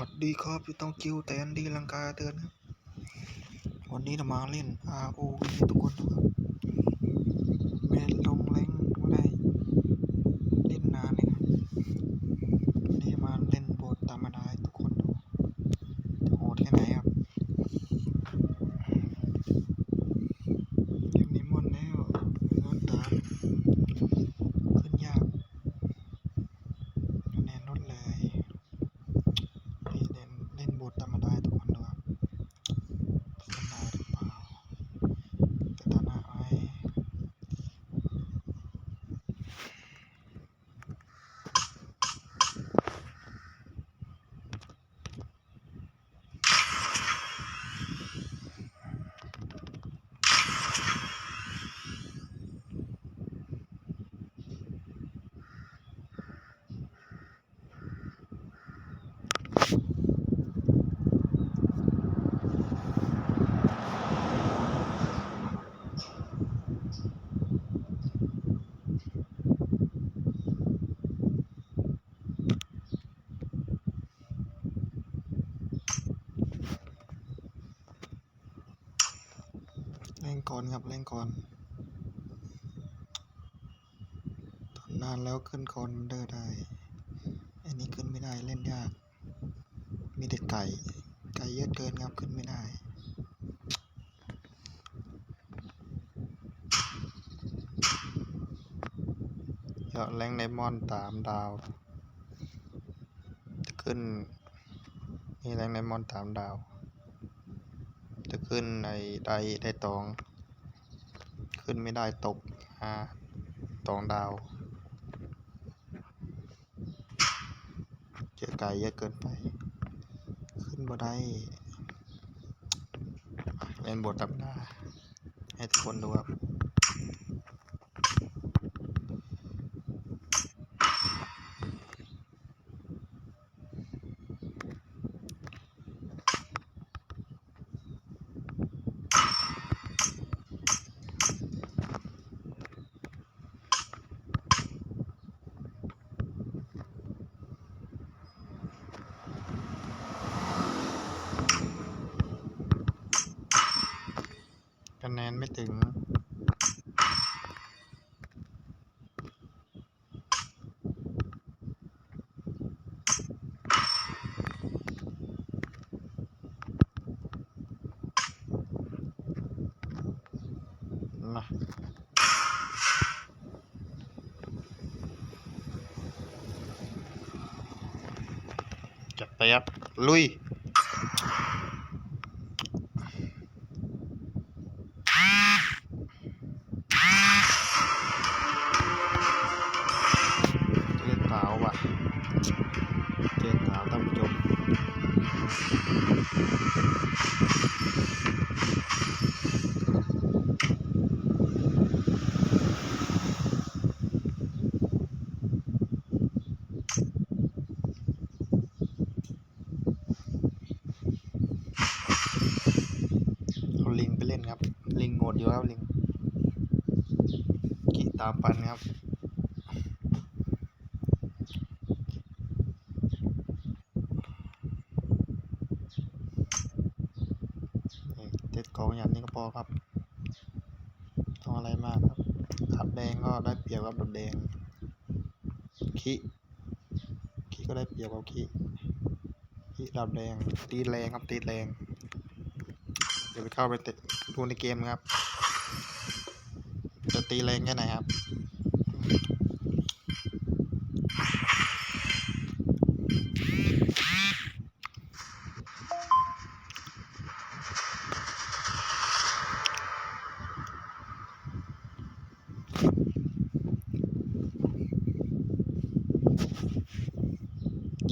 วัสดีครับพี่ต้องคิวแตนดีลังกาเตือนครับ วันนี้เรามาเล่น ROV ทุกคนนะครับเมนลงแรงไม่ได้ เล่นนานเลยครับวันนี้มาเล่นโบทธรรมดาให้ทุกคนดูจะโหดแค่ไหนครับเกมนี้มอนแล้วนอนตามขึ้นยากคะแนนลดเลย นี่เล่นเล่นบทธรรมดาให้ทุกคนดูครับเล่นได้หรือเปล่าจะชนะไหม เล่นก่อนครับเล่นก่อนตอนนานแล้วขึ้นคอนเดอร์ได้ อันนี้ขึ้นไม่ได้เล่นยาก มีแต่ไก่ ไก่เยอะเกินครับขึ้นไม่ได้เจาะแรงไดมอนด์ตามดาว จะขึ้นนี่แรงไดมอนด์ตามดาว จะขึ้นในไดได้ตอง ขึ้นไม่ได้ตกฮาตองดาว เจอไกลเยอะเกินไป ขึ้นบ่ได้เล่นบทตับหน้าให้ทุกคนดูครับ คะแนนไม่ถึงนะจัดไปครับลุย ดอยู่แล้วลิงขี่ตามปันครับเจ็ดของอย่างนี้ก็พอครับต้องอะไรมากครับขับแดงก็ได้เปรียบกับดับแดงขี้ขี้ก็ได้เปรียบกับขี้ขี้ดับแดงตีแรงครับตีแรง เดี๋ยวไปเข้าไปตะดูในเกมครับ จะตีแรงแค่ไหนครับ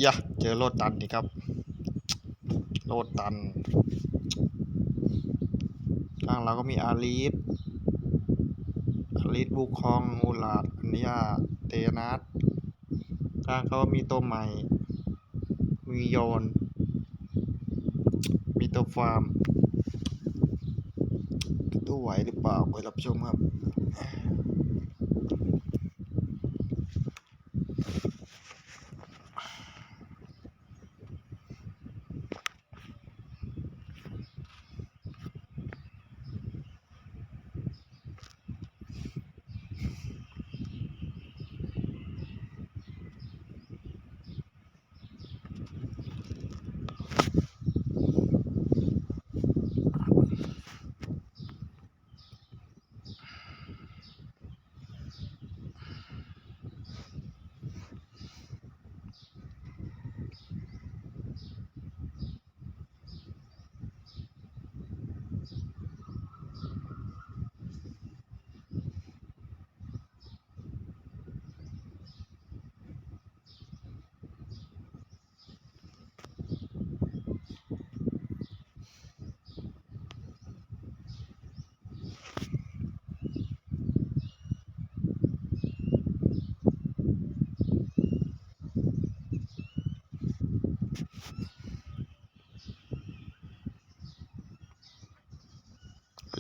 ยะเจอโลดตันดีครับ โลดตัน ข้างเราก็มีอาลีฟอาลีฟบุคคองอูลาดอันนี้เตนัสข้างเขามีตัวใหม่ มีโยน มีตัวฟาร์มตัวไหวหรือเปล่าไปรับชมครับ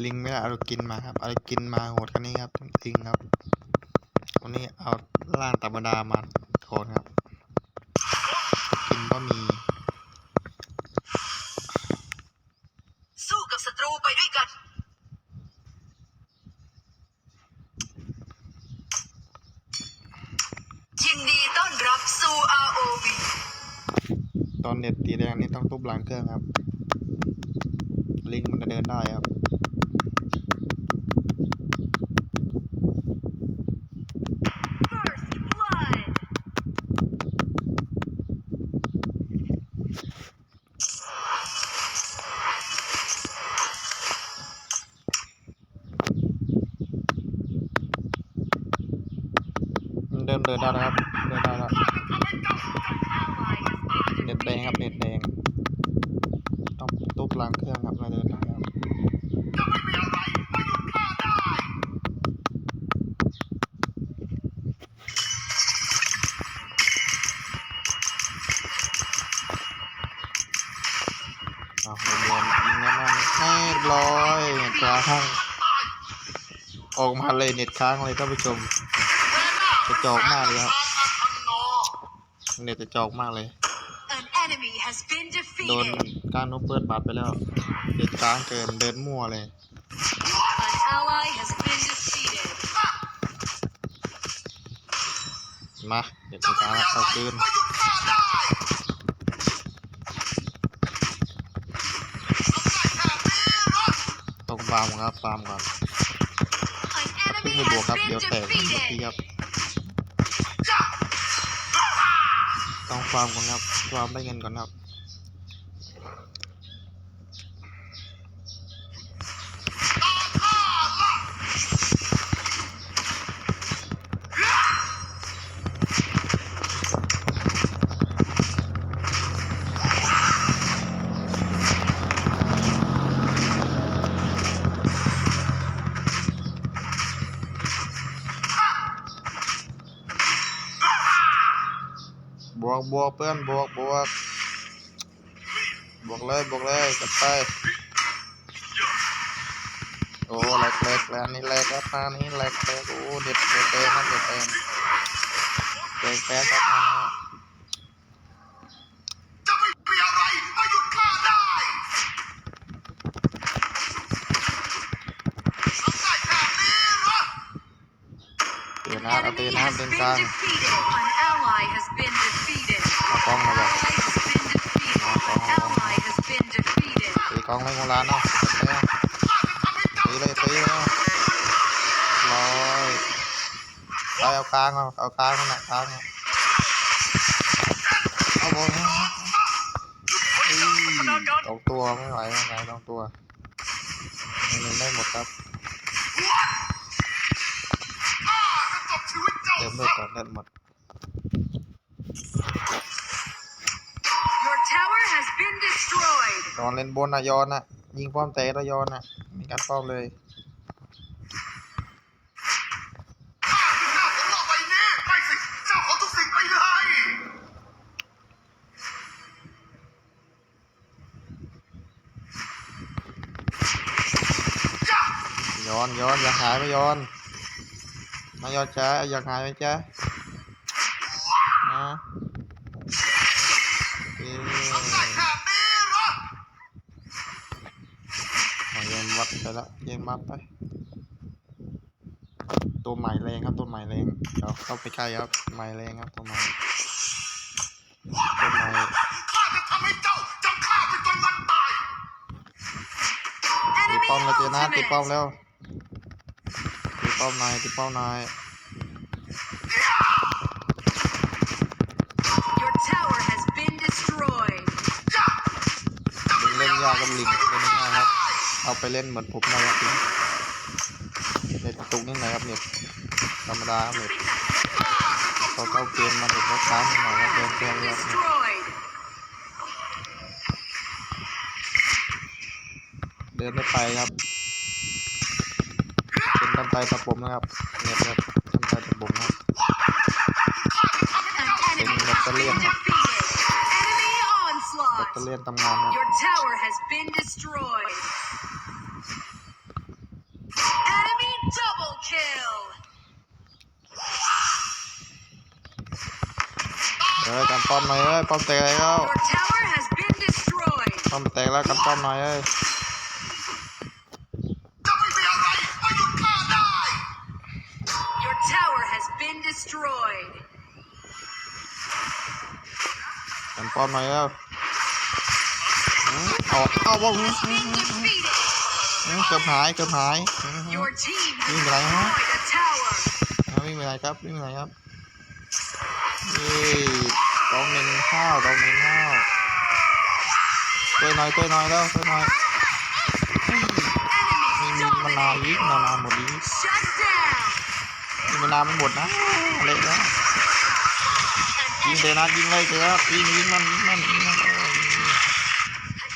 ลิงไม่ได้เอากินมาครับ เอากินมาโหดกันนี้ครับลิงครับ วันนี้เอาล่างธรรมดามาโหดครับ กินก็มี สู้กับศัตรูไปด้วยกัน ยินดีต้อนรับสู่ ROV ตอนเน็ตตีแดงนี่ต้องทุบหลังเครื่องครับ ลิงมันจะเดินได้ครับ First Blood มันเดินเดินได้แล้วครับ เดินได้แล้วเน็ตแดงครับเน็ตแดง ต้องทุบหลังเครื่องครับมาเดินได้ครับอ้าวโดนยิงแล้วมันแม่ร้อยเน็ตค้างออกมาเลยเน็ตค้างเลยท่านผู้ชม กระจอกมากเลยครับเน็ตจะจอกมากเลย An enemy has been โดน defeated การนุบเปิดบัตรไปแล้วเน็ตค้างเกินเดินมั่วเลย An ally has been defeated มาเน็ตจะค้างแล้วเอาคืนต้องฟาร์มครับฟาร์มก่อน An เพิ่ง enemy ไปบวก has ครับ been เดี๋ยวแตกทันที defeated ครับ ต้องฟาร์มก่อนครับฟาร์มได้เงินก่อนครับ บว กบวกเพื่อนบวกบวกบวกเลยบวกเลยจัดไปโอ้แหลกแหลกแล้วนี่แหลกครับมานี่แหลกแหลกโอ้เด็ดเด็ดเด็ดนะเด็ดเด็ดเด็ดแป๊บครับมานะจะไม่มีอะไรมาหยุดข้าได้ทำได้แค่นี้เหรอเตือน An นะเอาเตือน enemy นะ has เตือน been กลาง กล้องมาบอกตีกล้องเลยโมลานเนาะไปเจ้าตีเลยตีเลยร้อยไปเอากลางเอาเอากลางนั่นแหละกลางเนี่ยเอาบอลนะอุ้ยสองตัวไม่ไหวไม่ไหวสองตัวเงินได้หมดครับข้าจะจบชีวิตเติมเลือดก่อนเลือดหมด ตอนเล่นบนนะยอนนะยิงป้อมเตะแล้วยอนนะมีการป้อมเลยย้อนย้อนอย่าหายไปย้อนมาย้อนจ้าอย่าหายไหมจ้านะ นวัดไปละเย็นมัดไป ตัวใหม่แรงครับตัวใหม่แรงเดี๋ยวเข้าไปใกล้ครับใหม่แรงครับตัวใหม่ตัวใหม่ข้าจะทำให้เจ้าจำข้าเป็นจนวันตายตี Enemy ป้อมเลยเจนะตีป้อม ultimate แล้วตีป้อมหน่อยตีป้อมหน่อย Your tower has been destroyed ย่าลิงเล่นยากกับลิง ไปเล่นเหมือนผมนะครับลิงเน็ตกระตุกนิดหน่อยครับเน็ตธรรมดาครับเน็ตพอเข้าเกมมันเน็ตก็ค้างนิดหน่อยครับเดินเกมเลยครับเน็ต destroyed เดินไม่ไปครับเป็นกันไตตะปมนะครับเน็ตครับกันไตตะปมครับ An enemy Tengo has que been pelear. defeated Enemy onslaught จะเรียนทำงานครับ เอ้ยกันป้อมหน่อยเอ้ยป้อมแตกแล้ว Your tower has been destroyed. ป้อมแตกแล้วกันป้อมหน่อยเอ้ยจะไม่มีอะไรมาหยุดข้าได้ Your tower has been destroyed. กันป้อมหน่อยเอ้ยอืมเอาเอาวง Has been defeated. เกือบหายเกือบหายอืม Your team has Nhìn lại hả? destroyed a tower. เอาวิ่งไปไหนครับวิ่งไปไหนครับ เย้ตองหนึ่งข้าวตองหนึ่งข้าวช่วยหน่อยช่วยหน่อยแล้วช่วยหน่อยมีมีมานาวยิง dominated. มานาวหมดดี Shut down. มีมานาวไม่หมดนะเละแล้วยิงเลยนะยิงเลยเถอะยิงยิงมันยิงมันยิงมัน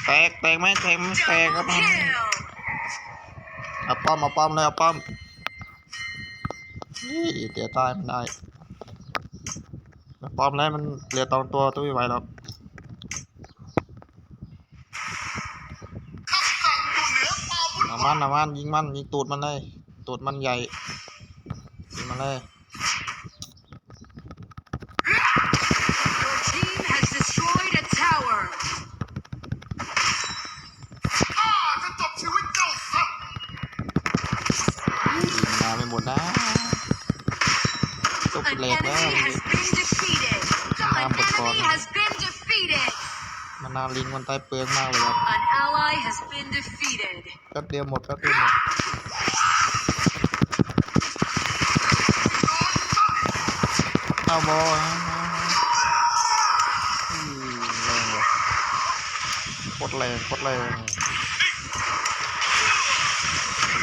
แตกแตกไหมแตกไหมแตกครับ double kill. เอาป้อมเอาป้อมเลยเอาป้อมนี่เดี๋ยวตายมันได้ ป้อมแล้วมันเหลือตองตัวตัวไม่ไหวหรอกคำสั่งอยู่เหนือความวุ่นเอาวามัยนเอามันยิงมันยิงตูดมันเลยตูดมันใหญ่ยิงมันเลย Your team has destroyed a tower. ข้าจะจบชีวิตเจ้าซะยิงมาไม่หมดนะต ก An เหล็กแล้ว enemy has been defeated. An enemy has been defeated. มันนาลิงมันตายเปลืองมากเลยครับ An ally has been defeated. แป๊บเดียวหมดแป๊บเดียวหมดเอาบอลฮะอืมแรงว่ะโคตรแรงโคตรแรง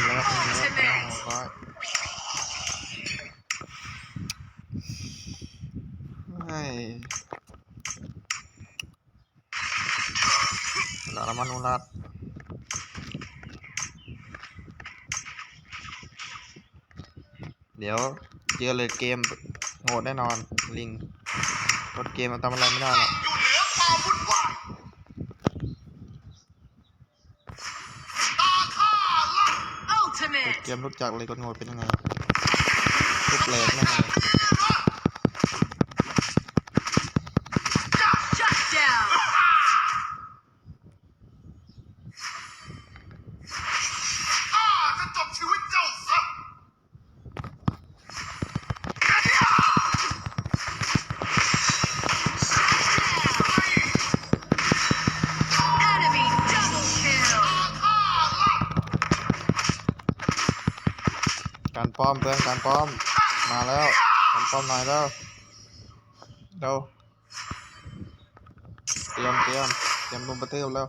แล้วแล้วร้อยเฮ้ยลาละมันอุลัดเดี๋ยว เจอเลยเกมโหดแน่นอนลิงกดเกมมันทำอะไรไม่ได้หรอกอยู่เหนือความวุ่นวายตาข้าละกด Ultimate. เกมรู้จักเลยกดโหดเป็นยังไงทุกแหลกแน่นอน ป้อมเพื่อนการป้อมมาแล้วการป้อมหน่อยแล้วเร็วเตรียมเตรียมเตรียมลงประเทศแล้ว